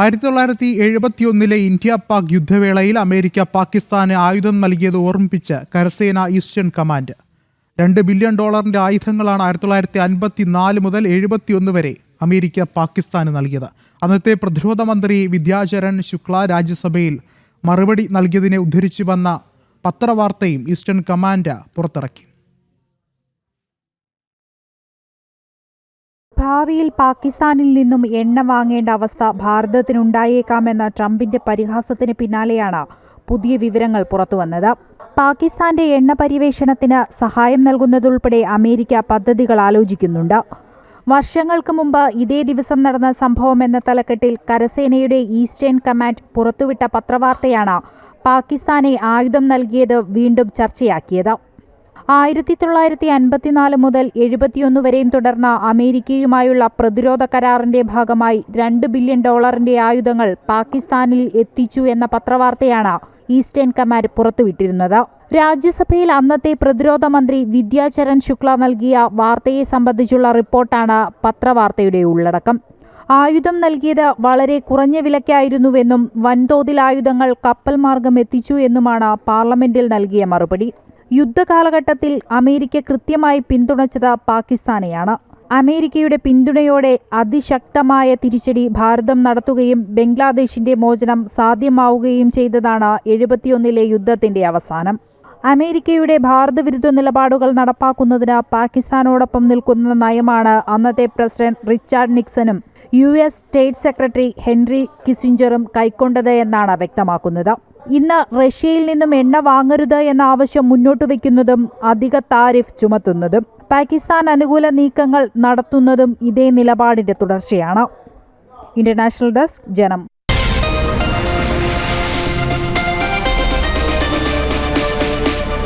ആയിരത്തി തൊള്ളായിരത്തി എഴുപത്തിയൊന്നിലെ ഇന്ത്യ പാക് യുദ്ധവേളയിൽ അമേരിക്ക പാകിസ്ഥാന് ആയുധം നൽകിയത് ഓർമ്മിപ്പിച്ച് കരസേന ഈസ്റ്റേൺ കമാൻഡ്. രണ്ട് ബില്യൺ ഡോളറിന്റെ ആയുധങ്ങളാണ് ആയിരത്തി തൊള്ളായിരത്തി അൻപത്തി നാല് മുതൽ എഴുപത്തിയൊന്ന് വരെ അമേരിക്ക പാകിസ്ഥാന് നൽകിയത്. അന്നത്തെ പ്രതിരോധ മന്ത്രി വിദ്യാചരൺ ശുക്ല രാജ്യസഭയിൽ മറുപടി നൽകിയതിനെ ഉദ്ധരിച്ചു വന്ന പത്രവാർത്തയും ഈസ്റ്റേൺ കമാൻഡ് പുറത്തിറക്കി. ഭാവിയിൽ പാകിസ്ഥാനിൽ നിന്നും എണ്ണ വാങ്ങേണ്ട അവസ്ഥ ഭാരതത്തിനുണ്ടായേക്കാമെന്ന ട്രംപിന്റെ പരിഹാസത്തിന് പിന്നാലെയാണ് പുതിയ വിവരങ്ങൾ പുറത്തുവന്നത്. പാകിസ്ഥാന്റെ എണ്ണ പര്യവേഷണത്തിന് സഹായം നൽകുന്നതുൾപ്പെടെ അമേരിക്ക പദ്ധതികൾ ആലോചിക്കുന്നുണ്ട്. വർഷങ്ങൾക്ക് മുമ്പ് ഇതേ ദിവസം നടന്ന സംഭവം എന്ന തലക്കെട്ടിൽ കരസേനയുടെ ഈസ്റ്റേൺ കമാൻഡ് പുറത്തുവിട്ട പത്രവാർത്തയാണ് പാകിസ്ഥാനെ ആയുധം നൽകിയത് വീണ്ടും ചർച്ചയാക്കിയത്. ആയിരത്തി തൊള്ളായിരത്തി അൻപത്തിനാല് മുതൽ എഴുപത്തിയൊന്ന് വരെയും തുടർന്ന അമേരിക്കയുമായുള്ള പ്രതിരോധ കരാറിന്റെ ഭാഗമായി രണ്ട് ബില്യൺ ഡോളറിന്റെ ആയുധങ്ങൾ പാകിസ്ഥാനിൽ എത്തിച്ചു എന്ന പത്രവാർത്തയാണ് ഈസ്റ്റേൺ കമാൻഡ് പുറത്തുവിട്ടിരുന്നത്. രാജ്യസഭയിൽ അന്നത്തെ പ്രതിരോധ മന്ത്രി വിദ്യാചരൺ ശുക്ല നൽകിയ വാർത്തയെ സംബന്ധിച്ചുള്ള റിപ്പോർട്ടാണ് പത്രവാർത്തയുടെ ഉള്ളടക്കം. ആയുധം നൽകിയത് വളരെ കുറഞ്ഞ വിലയ്ക്കായിരുന്നുവെന്നും വൻതോതിൽ ആയുധങ്ങൾ കപ്പൽ മാർഗം എത്തിച്ചു എന്നുമാണ് പാർലമെന്റിൽ നൽകിയ മറുപടി. യുദ്ധകാലഘട്ടത്തിൽ അമേരിക്ക കൃത്യമായി പിന്തുണച്ചത് പാകിസ്ഥാനെയാണ്. അമേരിക്കയുടെ പിന്തുണയോടെ അതിശക്തമായ തിരിച്ചടി ഭാരതം നടത്തുകയും ബംഗ്ലാദേശിന്റെ മോചനം സാധ്യമാവുകയും ചെയ്തതാണ് എഴുപത്തിയൊന്നിലെ യുദ്ധത്തിന്റെ അവസാനം. അമേരിക്കയുടെ ഭാരതവിരുദ്ധ നിലപാടുകൾ നടപ്പാക്കുന്നതിന് പാകിസ്ഥാനോടൊപ്പം നിൽക്കുന്ന നയമാണ് അന്നത്തെ president Richard നിക്സണും U S state secretary Henry കിസിഞ്ചറും കൈക്കൊണ്ടത് എന്നാണ് വ്യക്തമാക്കുന്നത്. ഇന്ന് റഷ്യയിൽ നിന്നും എണ്ണ വാങ്ങരുത് എന്ന ആവശ്യം മുന്നോട്ട് വയ്ക്കുന്നതും അധിക താരിഫ് ചുമത്തുന്നതും പാകിസ്ഥാൻ അനുകൂല നീക്കങ്ങൾ നടത്തുന്നതും ഇതേ നിലപാടിന്റെ തുടർച്ചയാണ്. ഇന്റർനാഷണൽ ഡെസ്ക് ജനം